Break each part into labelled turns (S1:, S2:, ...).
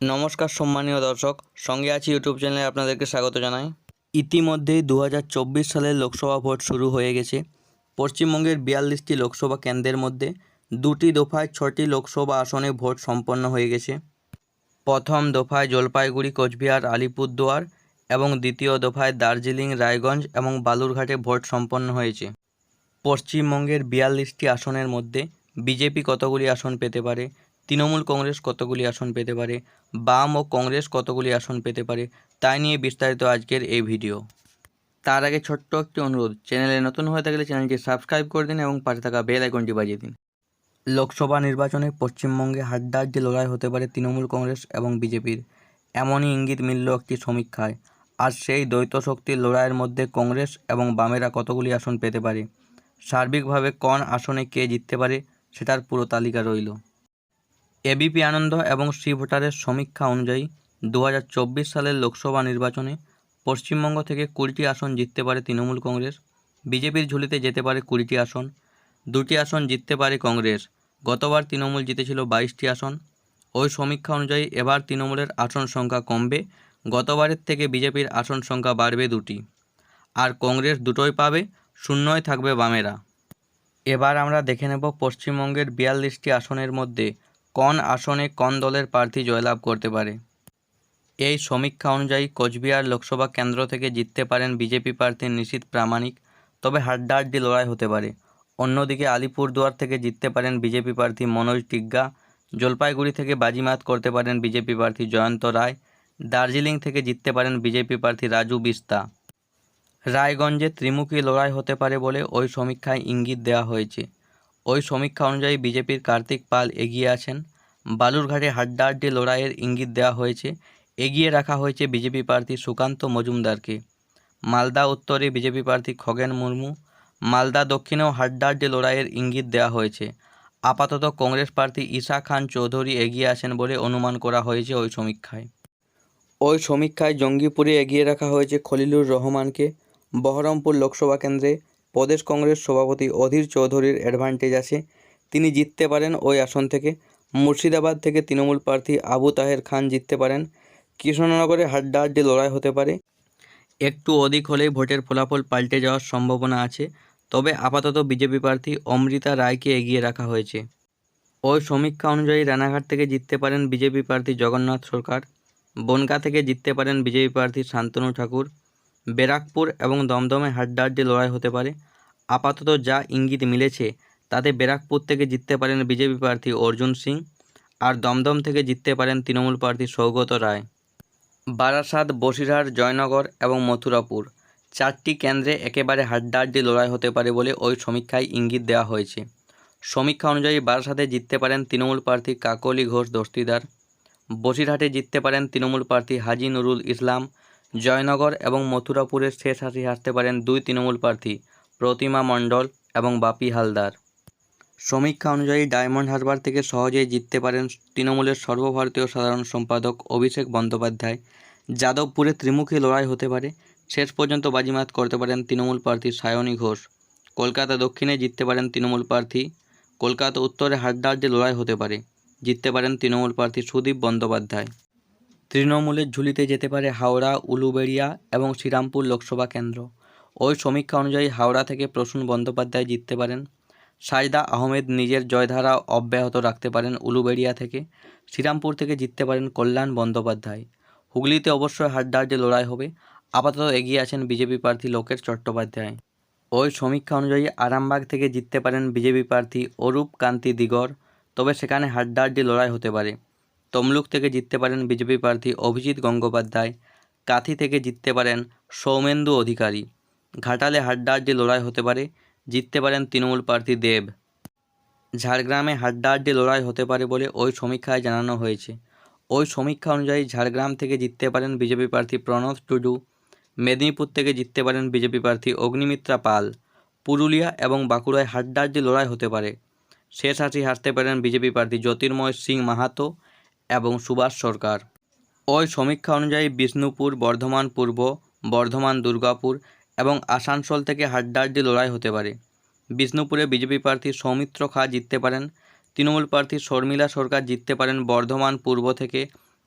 S1: নমস্কার সম্মানীয় দর্শক, সঙ্গে আছি ইউটিউব চ্যানেলে আপনাদেরকে স্বাগত জানাই। ইতিমধ্যেই দু সালের লোকসভা ভোট শুরু হয়ে গেছে। পশ্চিমবঙ্গের বিয়াল্লিশটি লোকসভা কেন্দ্রের মধ্যে দুটি দফায় ছটি লোকসভা আসনে ভোট সম্পন্ন হয়ে গেছে। প্রথম দফায় জলপাইগুড়ি, কোচবিহার, আলিপুরদুয়ার এবং দ্বিতীয় দফায় দার্জিলিং, রায়গঞ্জ এবং বালুরঘাটে ভোট সম্পন্ন হয়েছে। পশ্চিমবঙ্গের বিয়াল্লিশটি আসনের মধ্যে বিজেপি কতগুলি আসন পেতে পারে? তৃণমূল কংগ্রেস কতগুলি আসন পেতে পারে? বাম ও কংগ্রেস কতগুলি আসন পেতে পারে তাই নিয়ে বিস্তারিত আজকের এই ভিডিও। তার আগে ছোট্ট একটি অনুরোধ, চ্যানেলে নতুন হয়ে থাকলে চ্যানেলটি সাবস্ক্রাইব করে দিন এবং পাশে থাকা বেল আইকনটি বাজিয়ে দিন। লোকসভা নির্বাচনে পশ্চিমবঙ্গে হাড্ডাহাড্ডি লড়াই হতে পারে তৃণমূল কংগ্রেস এবং বিজেপির। এমনই ইঙ্গিত মিলল একটি সমীক্ষায়। আর সেই দ্বৈত শক্তির লড়াইয়ের মধ্যে কংগ্রেস এবং বামেরা কতগুলি আসন পেতে পারে? সার্বিকভাবে কোন আসনে কে জিততে পারে, সেটার পুরো তালিকা রইল। এবিপি আনন্দ এবং সি ভোটারের সমীক্ষা অনুযায়ী দু হাজার চব্বিশ সালের লোকসভা নির্বাচনে পশ্চিমবঙ্গ থেকে কুড়িটি আসন জিততে পারে তৃণমূল কংগ্রেস, বিজেপির ঝুলিতে যেতে পারে কুড়িটি আসন, দুটি আসন জিততে পারে কংগ্রেস। গতবার তৃণমূল জিতেছিল বাইশটি আসন। ওই সমীক্ষা অনুযায়ী এবার তৃণমূলের আসন সংখ্যা কমবে, গতবারের থেকে বিজেপির আসন সংখ্যা বাড়বে দুটি। আর কংগ্রেস দুটোই পাবে, শূন্যই থাকবে বামেরা। এবার আমরা দেখে নেব পশ্চিমবঙ্গের বিয়াল্লিশটি আসনের মধ্যে কোন আসনে কোন দলের প্রার্থী জয়লাভ করতে পারে? এই সমীক্ষা অনুযায়ী কোচবিহার লোকসভা কেন্দ্র থেকে জিততে পারেন বিজেপি প্রার্থী নিশীত প্রামাণিক। তবে হাড্ডাহাড্ডি লড়াই হতে পারে। অন্যদিকে আলিপুরদুয়ার থেকে জিততে পারেন বিজেপি প্রার্থী মনোজ টিগ্গা। জলপাইগুড়ি থেকে বাজিমাত করতে পারেন বিজেপি প্রার্থী জয়ন্ত রায়। দার্জিলিং থেকে জিততে পারেন বিজেপি প্রার্থী রাজু বিস্তা। রায়গঞ্জে ত্রিমুখী লড়াই হতে পারে বলে ওই সমীক্ষায় ইঙ্গিত দেওয়া হয়েছে। ওই সমীক্ষা অনুযায়ী বিজেপির কার্তিক পাল এগিয়ে আছেন। বালুরঘাটে হাড্ডাহাড্ডি লড়াইয়ের ইঙ্গিত দেওয়া হয়েছে। এগিয়ে রাখা হয়েছে বিজেপি প্রার্থী সুকান্ত মজুমদারকে। মালদা উত্তরে বিজেপি প্রার্থী খগেন মুর্মু। মালদা দক্ষিণেও হাড্ডাহাড্ডি লড়াইয়ের ইঙ্গিত দেওয়া হয়েছে। আপাতত কংগ্রেস প্রার্থী ঈশা খান চৌধুরী এগিয়ে আছেন বলে অনুমান করা হয়েছে ওই সমীক্ষায়। ওই সমীক্ষায় জঙ্গিপুরে এগিয়ে রাখা হয়েছে খলিলুর রহমানকে। বহরমপুর লোকসভা কেন্দ্রে প্রদেশ কংগ্রেস সভাপতি অধীর চৌধুরীর অ্যাডভান্টেজ আছে। তিনি জিততে পারেন ওই আসন থেকে। মুর্শিদাবাদ থেকে তৃণমূল প্রার্থী আবু তাহের খান জিততে পারেন। কৃষ্ণনগরে হাড্ডাহাড্ডি লড়াই হতে পারে। একটু অধিক হলেই ভোটের ফলাফল পাল্টে যাওয়ার সম্ভাবনা আছে। তবে আপাতত বিজেপি প্রার্থী অমৃতা রায়কে এগিয়ে রাখা হয়েছে। ওই সমীক্ষা অনুযায়ী রানাঘাট থেকে জিততে পারেন বিজেপি প্রার্থী জগন্নাথ সরকার। বনগা থেকে জিততে পারেন বিজেপি প্রার্থী শান্তনু ঠাকুর। ব্যারাকপুর এবং দমদমে হাড্ডাহাড্ডি লড়াই হতে পারে। আপাতত যা ইঙ্গিত মিলেছে, তাতে ব্যারাকপুর থেকে জিততে পারেন বিজেপি প্রার্থী অর্জুন সিং আর দমদম থেকে জিততে পারেন তৃণমূল প্রার্থী সৌগত রায়। বারাসাত, বসিরহাট, জয়নগর এবং মথুরাপুর চারটি কেন্দ্রে একেবারে হাড্ডাহাড্ডি লড়াই হতে পারে বলে ওই সমীক্ষায় ইঙ্গিত দেওয়া হয়েছে। সমীক্ষা অনুযায়ী বারাসাতে জিততে পারেন তৃণমূল প্রার্থী কাকলি ঘোষ দস্তিদার। বসিরহাটে জিততে পারেন তৃণমূল প্রার্থী হাজি নুরুল ইসলাম জয়নগর এবং মথুরাপুরের শেষ হাসি হাসতে পারেন দুই তৃণমূল প্রার্থী, প্রতিমা মণ্ডল এবং বাপি হালদার। সমীক্ষা অনুযায়ী ডায়মন্ড হারবার থেকে সহজেই জিততে পারেন তৃণমূলের সর্বভারতীয় সাধারণ সম্পাদক অভিষেক বন্দ্যোপাধ্যায়। যাদবপুরে ত্রিমুখী লড়াই হতে পারে, শেষ পর্যন্ত বাজিমাত করতে পারেন তৃণমূল প্রার্থী সায়নী ঘোষ। কলকাতা দক্ষিণে জিততে পারেন তৃণমূল প্রার্থী, কলকাতা উত্তরে হাড্ডাহাড্ডি লড়াই হতে পারে, জিততে পারেন তৃণমূল প্রার্থী সুদীপ বন্দ্যোপাধ্যায়। তৃণমূলের ঝুলিতে যেতে পারে হাওড়া, উলুবেড়িয়া এবং শ্রীরামপুর লোকসভা কেন্দ্র। ওই সমীক্ষা অনুযায়ী হাওড়া থেকে প্রসূন বন্দ্যোপাধ্যায় জিততে পারেন। সাজদা আহমেদ নিজের জয়ধারা অব্যাহত রাখতে পারেন উলুবেড়িয়া থেকে। শ্রীরামপুর থেকে জিততে পারেন কল্যাণ বন্দ্যোপাধ্যায়। হুগলিতে অবশ্যই হাড্ডাহাড্ডি লড়াই হবে, আপাতত এগিয়ে আছেন বিজেপি প্রার্থী লোকেশ চট্টোপাধ্যায়। ওই সমীক্ষা অনুযায়ী আরামবাগ থেকে জিততে পারেন বিজেপি প্রার্থী অরূপ কান্তি দিগর। তবে সেখানে হাড্ডাহাড্ডি লড়াই হতে পারে তমলুক থেকে জিততে পারেন বিজেপি প্রার্থী অভিজিৎ গঙ্গোপাধ্যায়। কাথি থেকে জিততে পারেন সৌমেন্দু অধিকারী। ঘাটালে হাড্ডাহাড্ডি লড়াই হতে পারে, জিততে পারেন তৃণমূল প্রার্থী দেব। ঝাড়গ্রামে হাড্ডাহাড্ডি লড়াই হতে পারে বলে ওই সমীক্ষায় জানানো হয়েছে। ওই সমীক্ষা অনুযায়ী ঝাড়গ্রাম থেকে জিততে পারেন বিজেপি প্রার্থী প্রণব টুডু মেদিনীপুর থেকে জিততে পারেন বিজেপি প্রার্থী অগ্নিমিত্রা পাল। পুরুলিয়া এবং বাঁকুড়ায় হাড্ডাহাড্ডি লড়াই হতে পারে। শেষ হাসি হারতে পারেন বিজেপি প্রার্থী জ্যোতির্ময় সিং মাহাতো এবং সুভাষ সরকার। ওই সমীক্ষা অনুযায়ী বিষ্ণুপুর, বর্ধমান পূর্ব, বর্ধমান দুর্গাপুর এবং আসানসোল থেকে হাড্ডাহাড্ডি লড়াই হতে পারে। বিষ্ণুপুরে বিজেপি প্রার্থী সৌমিত্র খা জিততে পারেন, তৃণমূল প্রার্থী শর্মিলা সরকার জিততে পারেন বর্ধমান পূর্ব থেকে,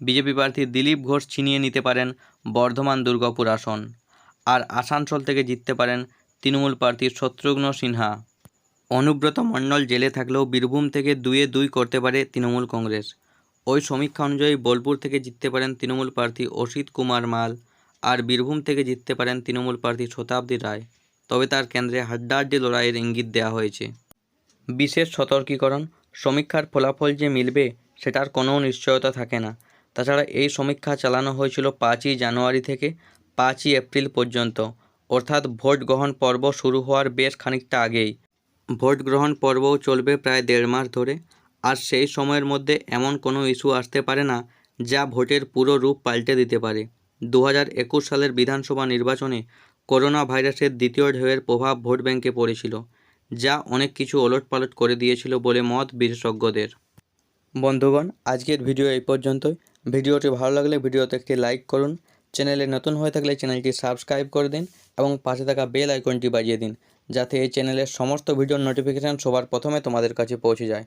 S1: বিজেপি প্রার্থী দিলীপ ঘোষ ছিনিয়ে নিতে পারেন বর্ধমান দুর্গাপুর আসন, আর আসানসোল থেকে জিততে পারেন তৃণমূল প্রার্থী শত্রুঘ্ন সিনহা। অনুব্রত মণ্ডল জেলে থাকলেও বীরভূম থেকে দুয়ে দুই করতে পারে তৃণমূল কংগ্রেস। ওই সমীক্ষা অনুযায়ী বোলপুর থেকে জিততে পারেন তৃণমূল প্রার্থী অসিত কুমার মাল আর বীরভূম থেকে জিততে পারেন তৃণমূল প্রার্থী শতাব্দী রায়। তবে তার কেন্দ্রে হাড্ডাহাড্ডি লড়াইয়ের ইঙ্গিত দেওয়া হয়েছে। বিশেষ সতর্কীকরণ, সমীক্ষার ফলাফল যে মিলবে সেটার কোনো নিশ্চয়তা থাকে না। তাছাড়া এই সমীক্ষা চালানো হয়েছিল পাঁচই জানুয়ারি থেকে পাঁচই এপ্রিল পর্যন্ত। অর্থাৎ ভোট গ্রহণ পর্ব শুরু হওয়ার বেশ খানিকটা আগেই। ভোট গ্রহণ পর্বও চলবে প্রায় দেড় মাস ধরে। আর সেই সময়ের মধ্যে এমন কোনো ইস্যু আসতে পারে না যা ভোটের পুরো রূপ পাল্টে দিতে পারে। দু হাজার একুশ সালের বিধানসভা নির্বাচনে করোনা ভাইরাসের দ্বিতীয় ঢেউয়ের প্রভাব ভোট ব্যাংকে পড়েছিল, যা অনেক কিছু ওলটপালট করে দিয়েছিল বলে মত বিশেষজ্ঞদের। বন্ধুগণ, আজকের ভিডিও এই পর্যন্তই। ভিডিওটি ভালো লাগলে ভিডিওতে একটি লাইক করুন। চ্যানেলে নতুন হয়ে থাকলে চ্যানেলটি সাবস্ক্রাইব করে দিন এবং পাশে থাকা বেল আইকনটি বাজিয়ে দিন, যাতে এই চ্যানেলের সমস্ত ভিডিওর নোটিফিকেশান সবার প্রথমে তোমাদের কাছে পৌঁছে যায়।